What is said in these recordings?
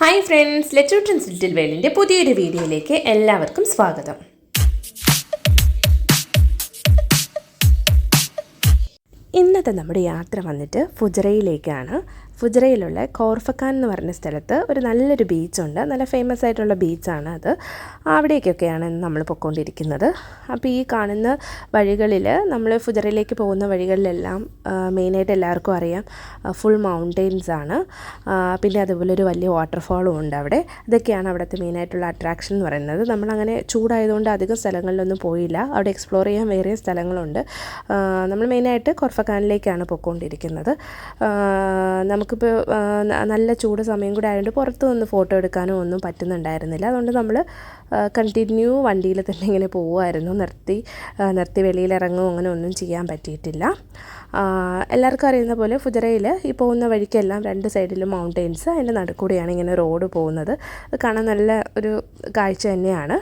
Hi friends ലെറ്റോട്ടൻസ് little വേളിന്റെ പുതിയൊരു വീഡിയോയിലേക്ക് എല്ലാവർക്കും സ്വാഗതം. ഇന്നത്തെ നമ്മുടെ യാത്ര വന്നിട്ട് ഫുജറയിലേക്കാണ്. ഫുജറയിലുള്ള കോർഫക്കാൻ എന്ന് പറഞ്ഞ സ്ഥലത്ത് ഒരു നല്ലൊരു ബീച്ചുണ്ട് നല്ല ഫേമസ് ആയിട്ടുള്ള ബീച്ചാണ് അത്. അവിടേക്കൊക്കെയാണ് നമ്മൾ പൊയ്ക്കൊണ്ടിരിക്കുന്നത് അപ്പോൾ ഈ കാണുന്ന വഴികളിൽ നമ്മൾ ഫുജറയിലേക്ക് പോകുന്ന വഴികളിലെല്ലാം മെയിനായിട്ട് എല്ലാവർക്കും അറിയാം ഫുൾ മൗണ്ടെയ്ൻസ് ആണ്. പിന്നെ അതുപോലെ ഒരു വലിയ വാട്ടർഫാളും ഉണ്ട് അവിടെ. ഇതൊക്കെയാണ് അവിടുത്തെ മെയിനായിട്ടുള്ള അട്രാക്ഷൻ എന്ന് പറയുന്നത്. നമ്മളങ്ങനെ ചൂടായതുകൊണ്ട് അധികം സ്ഥലങ്ങളിലൊന്നും പോയില്ല. അവിടെ എക്സ്പ്ലോർ ചെയ്യാൻ വേറെ സ്ഥലങ്ങളുണ്ട്. നമ്മൾ മെയിനായിട്ട് കൊർഫക്കാനിലേക്കാണ് പോയിക്കൊണ്ടിരിക്കുന്നത് ആ, നമുക്കിപ്പോൾ നല്ല ചൂട് സമയം കൂടെ ആയതുകൊണ്ട് പുറത്ത് നിന്ന് ഫോട്ടോ എടുക്കാനോ ഒന്നും പറ്റുന്നുണ്ടായിരുന്നില്ല. അതുകൊണ്ട് നമ്മൾ കണ്ടിന്യൂ വണ്ടിയിൽ തന്നെ ഇങ്ങനെ പോവുമായിരുന്നു നിർത്തി നിർത്തി വെളിയിൽ ഇറങ്ങുമോ അങ്ങനെ ഒന്നും ചെയ്യാൻ പറ്റിയിട്ടില്ല. എല്ലാവർക്കും അറിയുന്ന പോലെ ഫുജറയിൽ ഈ പോകുന്ന വഴിക്കെല്ലാം രണ്ട് സൈഡിലും മൗണ്ടെയ്ൻസ് അതിന്റെ നടുക്കൂടെയാണ് ഇങ്ങനെ റോഡ് പോകുന്നത്. കാണാൻ നല്ല ഒരു കാഴ്ച തന്നെയാണ്.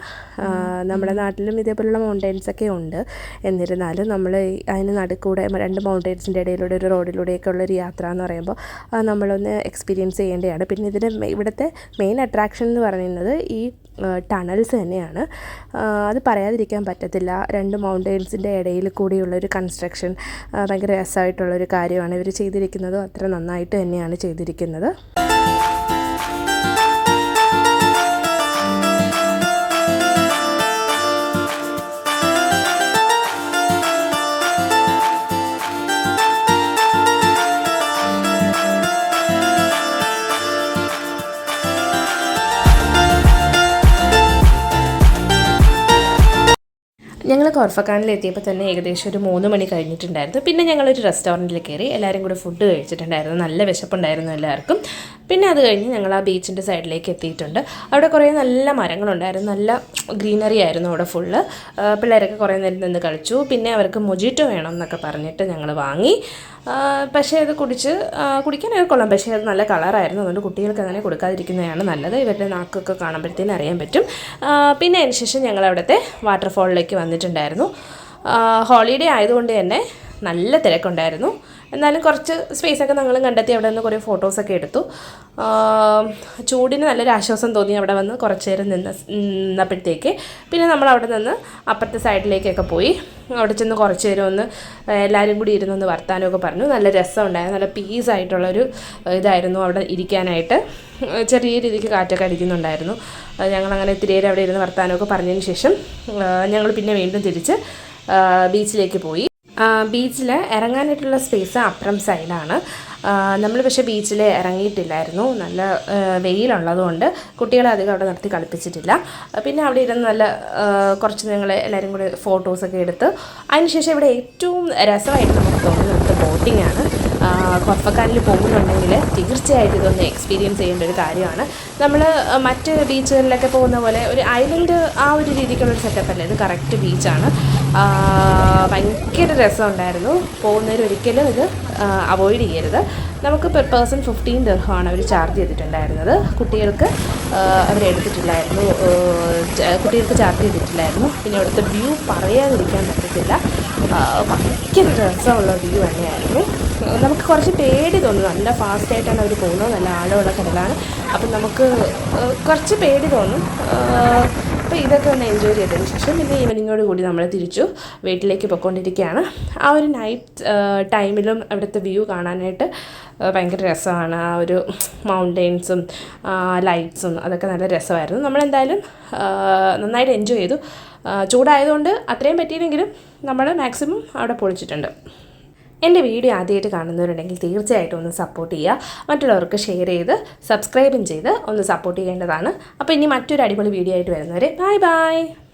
നമ്മുടെ നാട്ടിലും ഇതേപോലുള്ള മൗണ്ടെയ്ൻസ് ഒക്കെ ഉണ്ട്. എന്നിരുന്നാലും നമ്മൾ അതിന് നടുക്കൂടെ രണ്ട് മൗണ്ടെയിൻസിന്റെ ഇടയിലൂടെ ഒരു റോഡിലൂടെയൊക്കെ ഉള്ളൊരു യാത്ര എന്ന് പറയുമ്പോൾ നമ്മളൊന്ന് എക്സ്പീരിയൻസ് ചെയ്യേണ്ടതാണ് പിന്നെ ഇതിന്റെ ഇവിടുത്തെ മെയിൻ അട്രാക്ഷൻ എന്ന് പറയുന്നത് ഈ ടണൽസ് തന്നെയാണ്. അത് പറയാതിരിക്കാൻ പറ്റത്തില്ല. രണ്ട് മൗണ്ടെയ്ൻസിന്റെ ഇടയിൽ കൂടിയുള്ള ഒരു കൺസ്ട്രക്ഷൻ ഭയങ്കര രസമായിട്ടുള്ളൊരു കാര്യമാണ് ഇവർ ചെയ്തിരിക്കുന്നതും. അത്ര നന്നായിട്ട് തന്നെയാണ് ചെയ്തിരിക്കുന്നത്. ഞങ്ങൾ കോർഫക്കാനിൽ എത്തിയപ്പോൾ തന്നെ ഏകദേശം ഒരു മൂന്ന് മണി കഴിഞ്ഞിട്ടുണ്ടായിരുന്നു. പിന്നെ ഞങ്ങളൊരു റെസ്റ്റോറന്റിൽ കയറി എല്ലാവരും കൂടെ ഫുഡ് കഴിച്ചിട്ടുണ്ടായിരുന്നു. നല്ല വിശപ്പുണ്ടായിരുന്നു എല്ലാവർക്കും. പിന്നെ അത് കഴിഞ്ഞ് ഞങ്ങൾ ആ ബീച്ചിന്റെ സൈഡിലേക്ക് എത്തിയിട്ടുണ്ട്. അവിടെ കുറേ നല്ല മരങ്ങളുണ്ടായിരുന്നു. നല്ല ഗ്രീനറി ആയിരുന്നു അവിടെ ഫുള്ള് പിള്ളേരൊക്കെ കുറേ നേരം നിന്ന് കളിച്ചു. പിന്നെ അവർക്ക് മൊജിറ്റോ വേണം എന്നൊക്കെ പറഞ്ഞിട്ട് ഞങ്ങൾ വാങ്ങി. പക്ഷേ അത് കുടിച്ച് കുടിക്കാനൊക്കെ കൊള്ളാം. പക്ഷേ അത് നല്ല കളറായിരുന്നു. അതുകൊണ്ട് കുട്ടികൾക്ക് അങ്ങനെ കൊടുക്കാതിരിക്കുന്നതാണ് നല്ലത്. ഇവരുടെ നാക്കൊക്കെ കാണുമ്പോഴത്തേനും അറിയാൻ പറ്റും. പിന്നെ അതിന് ശേഷം ഞങ്ങൾ അവിടുത്തെ വാട്ടർഫോളിലേക്ക് വന്നിട്ടുണ്ടായിരുന്നു. ഹോളിഡേ ആയതുകൊണ്ട് തന്നെ നല്ല തിരക്കുണ്ടായിരുന്നു. എന്നാലും കുറച്ച് സ്പേസ് ഒക്കെ ഞങ്ങളും കണ്ടെത്തി അവിടെ നിന്ന് കുറേ ഫോട്ടോസൊക്കെ എടുത്തു. ചൂടിന് നല്ലൊരു ആശ്വാസം തോന്നി അവിടെ വന്ന് കുറച്ച് നേരം നിന്ന് നിന്നപ്പോഴത്തേക്ക്. പിന്നെ നമ്മൾ അവിടെ നിന്ന് അപ്പുറത്തെ സൈഡിലേക്കൊക്കെ പോയി. അവിടെ ചെന്ന് കുറച്ച് നേരം ഒന്ന് എല്ലാവരും കൂടി ഇരുന്നൊന്ന് വർത്താനമൊക്കെ പറഞ്ഞു. നല്ല രസമുണ്ടായിരുന്നു. നല്ല പീസ് ആയിട്ടുള്ളൊരു ഇതായിരുന്നു അവിടെ ഇരിക്കാനായിട്ട്. ചെറിയ രീതിക്ക് കാറ്റൊക്കെ അടിക്കുന്നുണ്ടായിരുന്നു. ഞങ്ങളങ്ങനെ ഇത്തിരി നേരം അവിടെ ഇരുന്ന് വർത്താനമൊക്കെ പറഞ്ഞതിന് ശേഷം ഞങ്ങൾ പിന്നെ വീണ്ടും തിരിച്ച് ബീച്ചിലേക്ക് പോയി. ബീച്ചിൽ ഇറങ്ങാനായിട്ടുള്ള സ്പേസ് അപ്പുറം സൈഡാണ് നമ്മൾ പക്ഷേ ബീച്ചിൽ ഇറങ്ങിയിട്ടില്ലായിരുന്നു. നല്ല വെയിലുള്ളതുകൊണ്ട് കുട്ടികളെ അധികം അവിടെ നിർത്തി കളിപ്പിച്ചിട്ടില്ല. പിന്നെ അവിടെ ഇരുന്ന് നല്ല കുറച്ച് ഞങ്ങൾ എല്ലാവരും കൂടി ഫോട്ടോസൊക്കെ എടുത്ത് അതിനുശേഷം ഇവിടെ ഏറ്റവും രസമായിട്ട് നമുക്ക് ബോട്ടിംഗ് ആണ് കൊപ്പക്കാനിൽ പോകുന്നുണ്ടെങ്കിൽ തീർച്ചയായിട്ടും ഇതൊന്ന് എക്സ്പീരിയൻസ് ചെയ്യേണ്ട ഒരു കാര്യമാണ്. നമ്മൾ മറ്റ് ബീച്ചുകളിലൊക്കെ പോകുന്ന പോലെ ഒരു ഐലൻഡ് ആ ഒരു രീതിക്കുള്ളൊരു സെറ്റപ്പ് അല്ല? ഇത് കറക്റ്റ് ബീച്ചാണ്. ഭയങ്കര രസമുണ്ടായിരുന്നു. പോകുന്നവരൊരിക്കലും ഇത് അവോയ്ഡ് ചെയ്യരുത്. നമുക്ക് പെർ പേഴ്സൺ ഫിഫ്റ്റീൻ ദർഹമാണ് അവർ ചാർജ് ചെയ്തിട്ടുണ്ടായിരുന്നത്. കുട്ടികൾക്ക് അവർ അവരെടുത്തിട്ടില്ലായിരുന്നു കുട്ടികൾക്ക് ചാർജ് ചെയ്തിട്ടില്ലായിരുന്നു. പിന്നെ അവിടുത്തെ വ്യൂ പറയാതിരിക്കാൻ പറ്റത്തില്ല. ഭയങ്കര രസമുള്ള വ്യൂ തന്നെയായിരുന്നു. നമുക്ക് കുറച്ച് പേടി തോന്നുന്നു. നല്ല ഫാസ്റ്റായിട്ടാണ് അവർ പോകുന്നത്. നല്ല ആഴമുള്ള കടലാണ് അപ്പം നമുക്ക് കുറച്ച് പേടി തോന്നും. അപ്പോൾ ഇതൊക്കെ ഒന്ന് എൻജോയ് ചെയ്തതിന് ശേഷം പിന്നെ ഈവനിങ്ങോട് കൂടി നമ്മൾ തിരിച്ചു വീട്ടിലേക്ക് പൊയ്ക്കൊണ്ടിരിക്കുകയാണ്. ആ ഒരു നൈറ്റ് ടൈമിലും അവിടുത്തെ വ്യൂ കാണാനായിട്ട് ഭയങ്കര രസമാണ്. ആ ഒരു മൗണ്ടെയ്ൻസും ലൈറ്റ്സും അതൊക്കെ നല്ല രസമായിരുന്നു. നമ്മളെന്തായാലും നന്നായിട്ട് എൻജോയ് ചെയ്തു. ചൂടായതുകൊണ്ട് അത്രയും പറ്റിയില്ലെങ്കിലും നമ്മൾ മാക്സിമം അവിടെ പൊളിച്ചിട്ടുണ്ട്. എന്റെ വീഡിയോ ആദ്യമായിട്ട് കാണുന്നവരുണ്ടെങ്കിൽ തീർച്ചയായിട്ടും ഒന്ന് സപ്പോർട്ട് ചെയ്യുക. മറ്റുള്ളവർക്ക് ഷെയർ ചെയ്ത് സബ്സ്ക്രൈബും ചെയ്ത് ഒന്ന് സപ്പോർട്ട് ചെയ്യേണ്ടതാണ്. അപ്പോൾ ഇനി മറ്റൊരു അടിപൊളി വീഡിയോ ആയിട്ട് വരുന്നവരെ ബൈ ബൈ